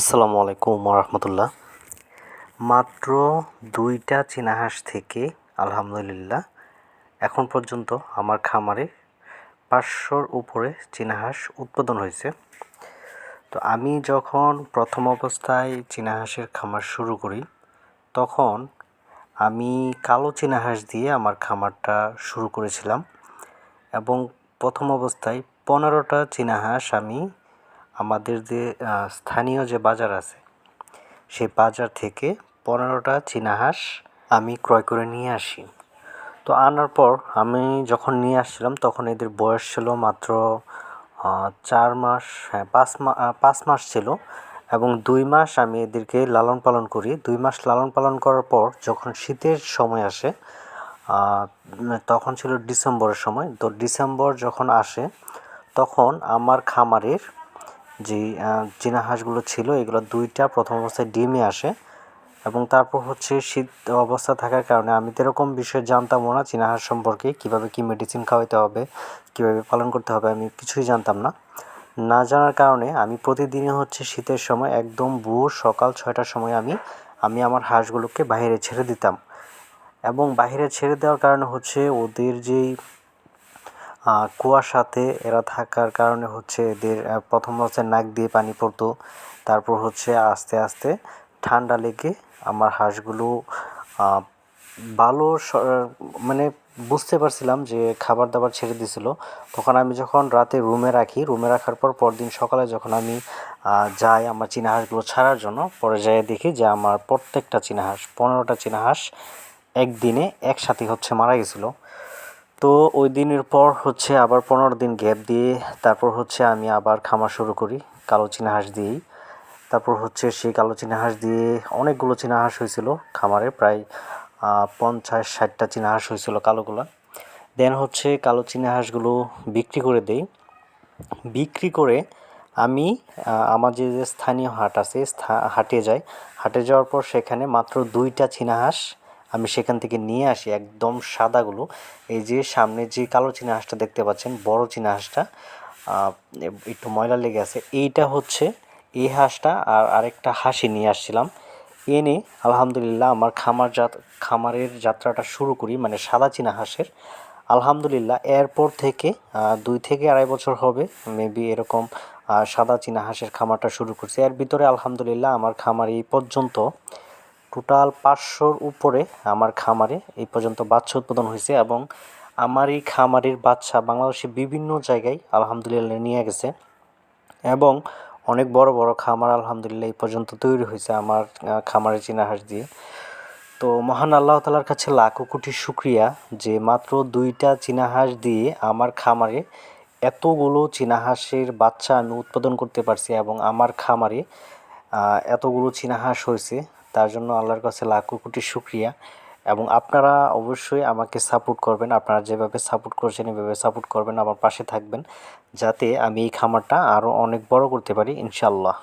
আসসালামু আলাইকুম রহমতুল্লাহ মাত্র দুইটা চীনা হাঁস থেকে, আলহামদুলিল্লাহ, এখন পর্যন্ত আমার খামারে পাঁচশোর উপরে চীনা হাঁস উৎপাদন হয়েছে। তো আমি যখন প্রথম অবস্থায় চীনা হাঁসের খামার শুরু করি, তখন আমি কালো চীনা হাঁস দিয়ে আমার খামারটা শুরু করেছিলাম এবং প্রথম অবস্থায় পনেরোটা চীনা হাঁস আমি আমাদের যে স্থানীয় যে বাজার আছে, সেই বাজার থেকে পনেরোটা চীনা হাঁস আমি ক্রয় করে নিয়ে আসি। তো আনার পর আমি যখন নিয়ে আসছিলাম, তখন এদের বয়স ছিল মাত্র চার মাস হ্যাঁ পাঁচ মা পাঁচ মাস ছিল এবং দুই মাস আমি এদেরকে লালন পালন করি। দুই মাস লালন পালন করার পর যখন শীতের সময় আসে তখন ছিল ডিসেম্বরের সময়। তো ডিসেম্বর যখন আসে, তখন আমার খামারের যে চীনা হাঁসগুলো ছিল, এগুলো দুইটা প্রথম অবস্থায় ডিমে আসে এবং তারপর হচ্ছে শীত অবস্থা থাকার কারণে আমি তো এরকম বিষয়ে জানতামও না চীনা হাঁস সম্পর্কে কীভাবে কী মেডিসিন খাওয়াতে হবে, কীভাবে পালন করতে হবে, আমি কিছুই জানতাম না। না জানার কারণে আমি প্রতিদিনই হচ্ছে শীতের সময় একদম ভোর সকাল ছয়টার সময় আমি আমি আমার হাঁসগুলোকে বাইরে ছেড়ে দিতাম এবং বাইরে ছেড়ে দেওয়ার কারণে হচ্ছে ওদের যেই কুয়াশাতে এরা থাকার কারণে হচ্ছে এদের প্রথম হচ্ছে নাক দিয়ে পানি পড়তো, তারপর হচ্ছে আস্তে আস্তে ঠান্ডা লেগে আমার হাঁসগুলো ভালো মানে বুঝতে পারছিলাম যে খাবার দাবার ছেড়ে দিছিল তখন আমি যখন রাতে রুমে রাখি, রুমে রাখার পর পরদিন সকালে যখন আমি যাই আমার চীনা হাঁসগুলো ছাড়ার জন্য, পরে যাই দেখি যে আমার প্রত্যেকটা চীনা হাঁস, পনেরোটা চীনা হাঁস একদিনে একসাথে হচ্ছে মারা গেছিল। তো ওই দিনের পর হচ্ছে আবার পনেরো দিন গ্যাপ দিয়ে তারপর হচ্ছে আমি আবার খামার শুরু করি কালো চীনা হাঁস দিয়েই। তারপর হচ্ছে সেই কালো চীনা হাঁস দিয়ে অনেকগুলো চীনা হাঁস হয়েছিল খামারে, প্রায় পঞ্চাশ ষাটটা চীনা হাঁস হয়েছিল কালোগুলো। দেন হচ্ছে কালো চীনা হাঁসগুলো বিক্রি করে দেই। বিক্রি করে আমি আমার যে স্থানীয় হাট আছে হাটে যাই। হাটে যাওয়ার পর সেখানে মাত্র দুইটা চীনা হাঁস আমি সেখান থেকে নিয়ে আসি একদম সাদাগুলো। এই যে সামনে যে কালো চীনা হাঁসটা দেখতে পাচ্ছেন, বড় চীনা হাঁসটা একটু ময়লা লেগে আছে। এইটা হচ্ছে এই হাঁসটা আর আরেকটা হাসি নিয়ে আসছিলাম। এনে আলহামদুলিল্লাহ আমার খামার জাত, খামারের যাত্রাটা শুরু করি মানে সাদা চীনা হাঁসের। আলহামদুলিল্লাহ এরপর থেকে দুই থেকে আড়াই বছর হবে মেবি এরকম সাদা চীনা হাঁসের খামারটা শুরু করছি। এর ভিতরে আলহামদুলিল্লাহ আমার খামার এই পর্যন্ত। টোটাল পাঁচশোর উপরে আমার খামারে এই পর্যন্ত বাচ্চা উৎপাদন হয়েছে এবং আমার এই খামারের বাচ্চা বাংলাদেশের বিভিন্ন জায়গায় আলহামদুলিল্লাহ নিয়ে গেছে এবং অনেক বড় বড় খামার আলহামদুলিল্লাহ এই পর্যন্ত তৈরি হয়েছে আমার খামারের চীনা হাঁস দিয়ে। তো মহান আল্লাহ তালার কাছে লাখো কোটি শুক্রিয়া যে মাত্র দুইটা চীনা হাঁস দিয়ে আমার খামারে এতগুলো চীনা হাঁসের বাচ্চা আমি উৎপাদন করতে পারছি এবং আমার খামারে এতগুলো চীনা হাঁস হয়েছে। তার জন্য আল্লাহর কাছে লাখো কোটি শুক্রিয়া। এবং আপনারা অবশ্যই আমাকে সাপোর্ট করবেন। আপনারা যেভাবে সাপোর্ট করছেন, এভাবে সাপোর্ট করবেন, আমার পাশে থাকবেন। যাতে আমি এই খামারটা আরও অনেক বড় করতে পারি ইনশাল্লাহ